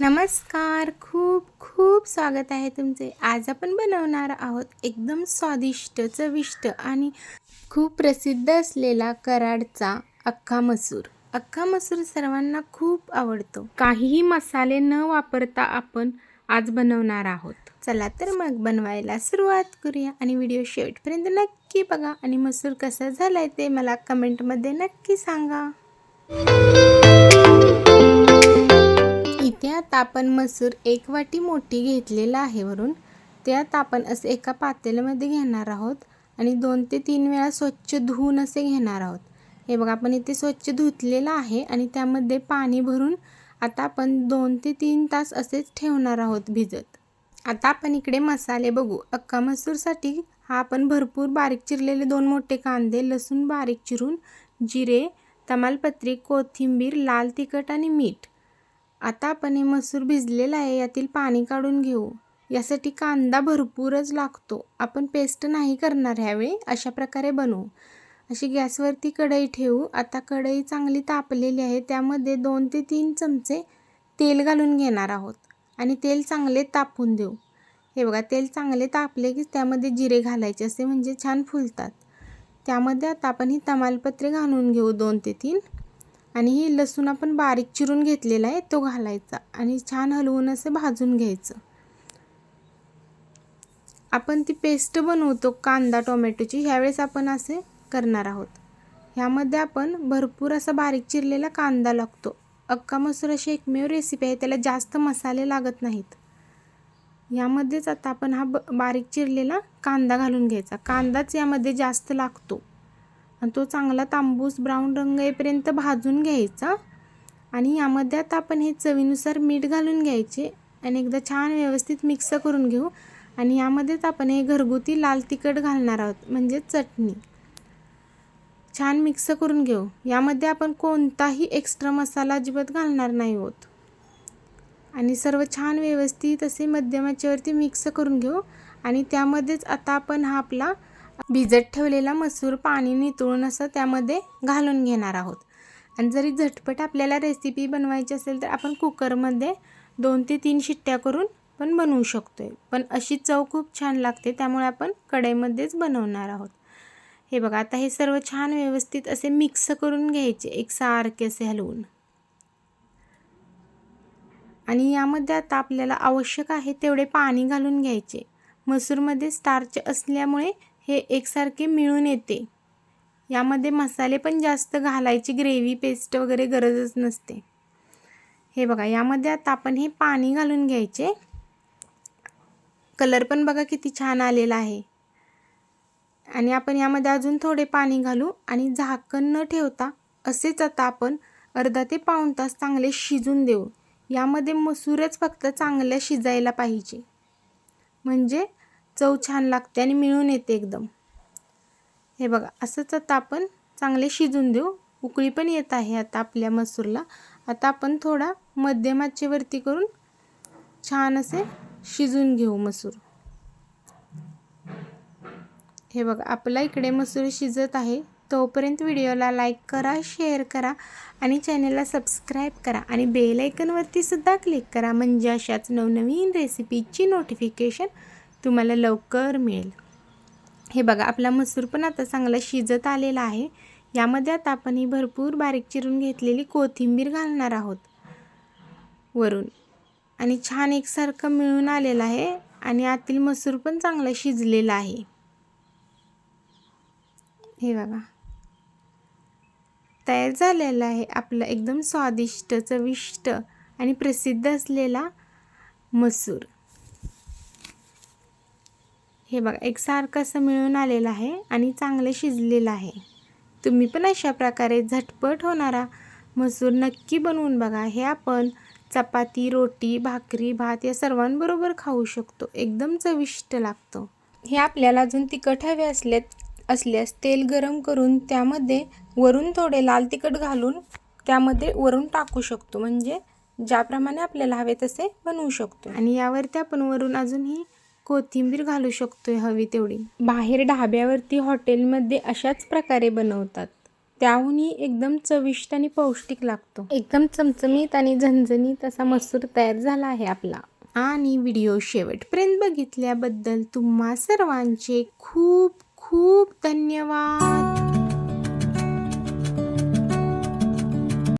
नमस्कार खूप खूप स्वागत आहे तुमचे. आज आपण बनवणार आहोत एकदम स्वादिष्ट चविष्ट आणि खूप प्रसिद्ध असलेला कराडचा अख्खा मसूर. अख्खा मसूर सर्वांना खूप आवडतो. काहीही मसाले न वापरता आपण आज बनवणार आहोत. चला तर मग बनवायला सुरुवात करूया आणि व्हिडिओ शेवटपर्यंत नक्की बघा आणि मसूर कसा झालाय ते मला कमेंटमध्ये नक्की सांगा. आता आपण मसूर एक वाटी मोठी घेतलेला आहे वरून. त्यात आपण असं एका पातेल्यामध्ये घेणार आहोत आणि दोन ते तीन वेळा स्वच्छ धुवून असे घेणार आहोत. हे बघा आपण इथे स्वच्छ धुतलेलं आहे आणि त्यामध्ये पाणी भरून आता आपण दोन ते तीन तास असेच ठेवणार आहोत भिजत. आता आपण इकडे मसाले बघू. अक्का मसूरसाठी हा आपण भरपूर बारीक चिरलेले दोन मोठे कांदे लसूण बारीक चिरून जिरे तमालपत्री कोथिंबीर लाल तिखट आणि मीठ आता आपण हे मसूर भिजलेला आहे यातील पाणी काढून घेऊ. यासाठी कांदा भरपूरच लागतो. आपण पेस्ट नाही करणार ह्यावेळी अशा प्रकारे बनवू. अशी गॅसवरती कढई ठेवू. आता कढई चांगली तापलेली आहे त्यामध्ये दोन ते तीन चमचे तेल घालून घेणार आहोत. आणि तेल चांगले तापून देऊ. हे बघा तेल चांगले तापले की त्यामध्ये जिरे घालायचे असे म्हणजे छान फुलतात. त्यामध्ये आता आपण ही तमालपत्रे घालून घेऊ दोन ते तीन. आणि ही लसूण आपण बारीक चिरून घेतलेला आहे तो घालायचा आणि छान हलवून असं भाजून घ्यायचं. आपण ती पेस्ट बनवतो कांदा टोमॅटोची ह्यावेळेस आपण असे करणार आहोत. ह्यामध्ये आपण भरपूर असा बारीक चिरलेला कांदा लागतो. अक्का मसूर अशी एकमेव रेसिपी आहे त्याला जास्त मसाले लागत नाहीत. यामध्येच आता आपण हा ब बारीक चिरलेला कांदा घालून घ्यायचा. कांदाच यामध्ये जास्त लागतो. आणि तो चांगला तांबूस ब्राऊन रंग येईपर्यंत भाजून घ्यायचा. आणि यामध्ये आता आपण हे चवीनुसार मीठ घालून घ्यायचे. आणि एकदा छान व्यवस्थित मिक्स करून घेऊ. आणि यामध्येच आपण हे घरगुती लाल तिखट घालणार आहोत म्हणजे चटणी. छान मिक्स करून घेऊ. यामध्ये आपण कोणताही एक्स्ट्रा मसाला अजिबात घालणार नाही आहोत. आणि सर्व छान व्यवस्थित असे मध्यमाच्यावरती मिक्स करून घेऊ. आणि त्यामध्येच आता आपण हा आपला भिजत ठेवलेला मसूर पाणी नितळून असं त्यामध्ये घालून घेणार आहोत. आणि जरी झटपट आपल्याला रेसिपी बनवायची असेल तर आपण कुकरमध्ये दोन ते तीन शिट्ट्या करून पण बनवू शकतो आहे पण अशी चव खूप छान लागते त्यामुळे आपण कढईमध्येच बनवणार आहोत. हे बघा आता हे सर्व छान व्यवस्थित असे मिक्स करून घ्यायचे एक सारखे असे हलवून. आणि यामध्ये आता आपल्याला आवश्यक आहे तेवढे पाणी घालून घ्यायचे. मसूरमध्ये स्टार्च असल्यामुळे हे एकसारखे मिळून येते. यामध्ये मसाले पण जास्त घालायची ग्रेव्ही पेस्ट वगैरे गरजच नसते. हे बघा यामध्ये आता आपण हे पाणी घालून घ्यायचे. कलर पण बघा किती छान आलेला आहे. आणि आपण यामध्ये अजून थोडे पाणी घालू आणि झाकण न ठेवता असेच आता आपण अर्धा ते पाऊण तास चांगले शिजून देऊ. यामध्ये मसूरच फक्त चांगलं शिजायला पाहिजे. म्हणजे चव छान लागते आणि मिळून येते एकदम. हे बघा असंच आता आपण चांगले शिजून देऊ. उकळी पण येत आहे आता आपल्या मसूरला. आता आपण थोडा मध्यम आचेवरती करून छान असे शिजून घेऊ मसूर. हे बघा आपला इकडे मसूर शिजत आहे. तोपर्यंत व्हिडिओला लाईक करा शेअर करा आणि चॅनलला सबस्क्राईब करा आणि बेल आयकनवरती सुद्धा क्लिक करा. म्हणजे अशाच नवनवीन रेसिपीची नोटिफिकेशन तुम्हाला लवकर मिळेल. हे बघा आपला मसूर पण आता चांगला शिजत आलेला आहे. यामध्ये आता आपण ही भरपूर बारीक चिरून घेतलेली कोथिंबीर घालणार आहोत वरून. आणि छान एकसारखं मिळून आलेलं आहे आणि आतील मसूर पण चांगला शिजलेला आहे. हे बघा. तयार झालेलं आहे आपलं एकदम स्वादिष्ट चविष्ट आणि प्रसिद्ध असलेला मसूर. हे बघा एकसारखं असं मिळून आलेलं आहे आणि चांगलं शिजलेलं आहे. तुम्ही पण अशा प्रकारे झटपट होणारा मसूर नक्की बनवून बघा. हे आपण चपाती रोटी भाकरी भात या सर्वांबरोबर खाऊ शकतो. एकदम चविष्ट लागतं. हे आपल्याला अजून तिखट हवे असले असल्यास तेल गरम करून त्यामध्ये वरून थोडे लाल तिखट घालून त्यामध्ये वरून टाकू शकतो. म्हणजे ज्याप्रमाणे आपल्याला हवे तसे बनवू शकतो. आणि यावरती आपण वरून अजूनही कोथिंबीर घालू शकतोय हवी तेवढी. बाहेर ढाब्यावरती हॉटेलमध्ये अशाच प्रकारे बनवतात. त्याहूनही एकदम चविष्ट आणि पौष्टिक लागतो. एकदम चमचमीत आणि झणझणीत असा मसूर तयार झाला आहे आपला. आणि व्हिडिओ शेवटपर्यंत बघितल्याबद्दल तुम्हा सर्वांचे खूप खूप धन्यवाद.